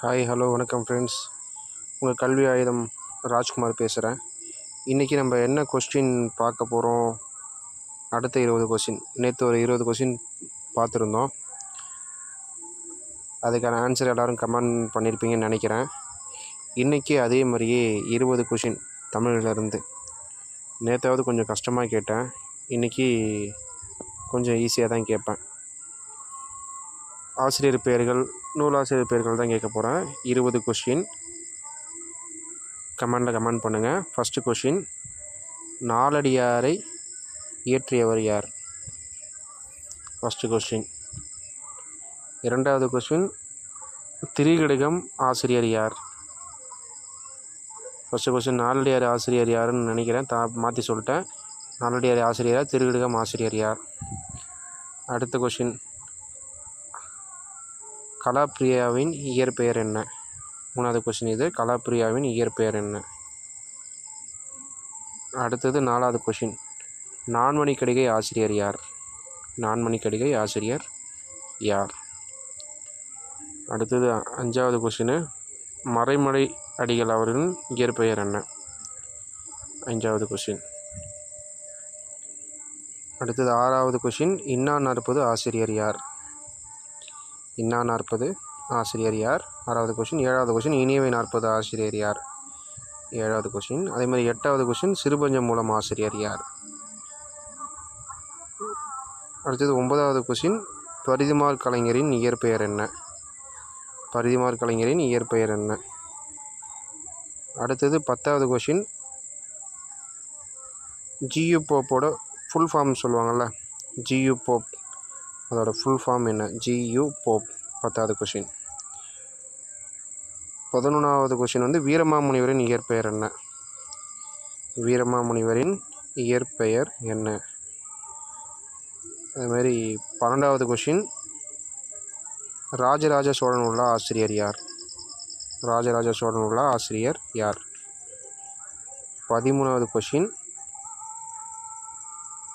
Hi hello வணக்கம் friends உங்கள் கல்வி ஆயுதம் ராஜ்குமார் பேசுகிறேன் இன்றைக்கி நம்ம என்ன கொஸ்டின் பார்க்க போகிறோம் அடுத்த இருபது கொஸ்டின் நேற்று ஒரு இருபது கொஸ்டின் பார்த்துருந்தோம். அதுக்கான ஆன்சர் எல்லோரும் கமெண்ட் பண்ணியிருப்பீங்கன்னு நினைக்கிறேன். இன்றைக்கி அதே மாதிரியே இருபது கொஷின் தமிழ்லேருந்து நேற்றாவது கொஞ்சம் கஷ்டமாக கேட்டேன். இன்றைக்கி கொஞ்சம் ஈஸியாக தான் கேட்பேன். ஆசிரியர் பெயர்கள் நூலாசிரியர் பேர்கள் தான் கேட்க போகிறேன் இருபது கொஷின் கமெண்டில் கமெண்ட் பண்ணுங்கள் ஃபஸ்ட்டு கொஷின் நாலடியாரை இயற்றியவர் யார்? ஃபஸ்ட்டு கொஸ்டின் இரண்டாவது கொஸ்டின் திரிகடுகம் ஆசிரியர் யார்? ஃபஸ்ட்டு கொஸ்டின் நாலடியார் ஆசிரியர் யாருன்னு நினைக்கிறேன். தா மாற்றி சொல்லிட்டேன். நாலடியார் ஆசிரியராக திருகடுகம் ஆசிரியர் யார்? அடுத்த கொஷின் கலாப்ரியாவின் இயற்பெயர் என்ன? மூணாவது கொஷின் இது. கலாப்ரியாவின் இயற்பெயர் என்ன? அடுத்தது நாலாவது கொஷின் நான்மணி கடிகை ஆசிரியர் யார்? நான்மணி கடிகை ஆசிரியர் யார்? அடுத்தது அஞ்சாவது கொஷினு மறைமலை அடிகள் அவர்களின் இயற்பெயர் என்ன? அஞ்சாவது கொஷின் அடுத்தது ஆறாவது கொஷின் இன்னா நாற்பது ஆசிரியர் யார்? இன்னா நாற்பது ஆசிரியர் யார்? ஆறாவது கொஷின் ஏழாவது கொஷின் இனியவை நாற்பது ஆசிரியர் யார்? ஏழாவது கொஷின் அதே மாதிரி எட்டாவது கொஷின் சிறுபஞ்சம் மூலம் ஆசிரியர் யார்? அடுத்தது ஒன்பதாவது கொஷின் பரிதிமார் கலைஞரின் இயற்பெயர் என்ன? பரிதிமார் கலைஞரின் இயற்பெயர் என்ன? அடுத்தது பத்தாவது கொஷின் ஜியு போப்போட ஃபுல் ஃபார்ம் சொல்லுவாங்கள்ல G U Pope full form என்ன? ஜியு போப் பத்தாவது கொஷின் பதினொன்றாவது கொஷின் வந்து வீரமாமுனிவரின் இயற்பெயர் என்ன? வீரமாமுனிவரின் இயற்பெயர் என்ன? அதுமாரி பன்னெண்டாவது கொஷின் ராஜராஜ சோழன் உள்ள ஆசிரியர் யார்? ராஜராஜ சோழன் உள்ள ஆசிரியர் யார்? பதிமூணாவது கொஷின்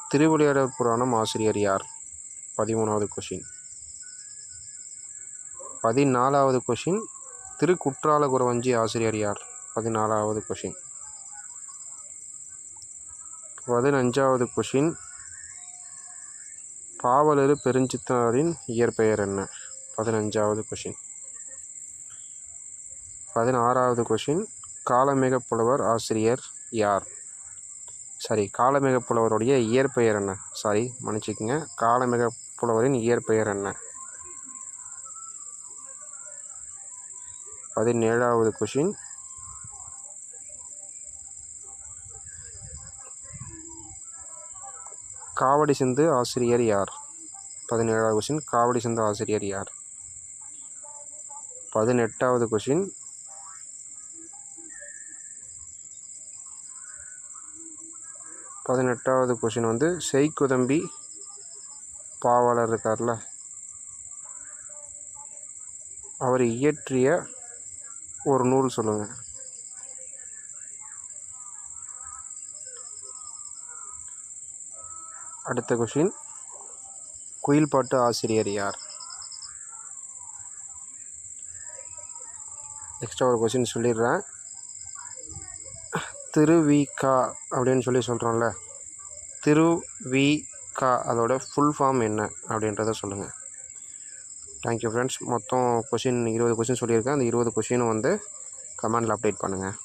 திருவிளையாடற் புராணம் ஆசிரியர் யார்? பதிமூணாவது கொஷின் பதினாலாவது கொஷின் திருக்குற்றால குறவஞ்சி ஆசிரியர் யார்? பதினாலாவது கொஷின் பதினஞ்சாவது கொஷின் பாவலரு பெருஞ்சித்தனாரின் இயற்பெயர் என்ன? பதினஞ்சாவது கொஷின் பதினாறாவது கொஷின் காலமிக புலவர் ஆசிரியர் யார்? சாரி காலமிக புலவருடைய இயற்பெயர் என்ன? சாரி மன்னிச்சுக்கோங்க. காலமிக புலவரின் இயற்பெயர் என்ன? பதினேழாவது கொஷின் காவடி சிந்து ஆசிரியர் யார்? பதினேழாவது கொஷின் காவடி சிந்து ஆசிரியர் யார்? பதினெட்டாவது கொஷின் பதினெட்டாவது கொஷின் வந்து செய்குதம்பி பாவலர் இருக்கார்ல? அவர் இயற்றிய ஒரு நூல் சொல்லுங்கள் அடுத்த கொஷின் குயில் பாட்டு ஆசிரியர் யார்? எக்ஸ்ட்ரா ஒரு கொஷின் சொல்லிடுறேன். திருவிகா அப்படின்னு சொல்லி சொல்கிறோம்ல திருவிகா அதோட ஃபுல் ஃபார்ம் என்ன அப்படின்றத சொல்லுங்கள் தேங்க்யூ ஃப்ரெண்ட்ஸ் மொத்தம் கொஷின் இருபது கொஷின் சொல்லியிருக்கேன். அந்த இருபது கொஷினும் வந்து கமெண்டில் அப்டேட் பண்ணுங்கள்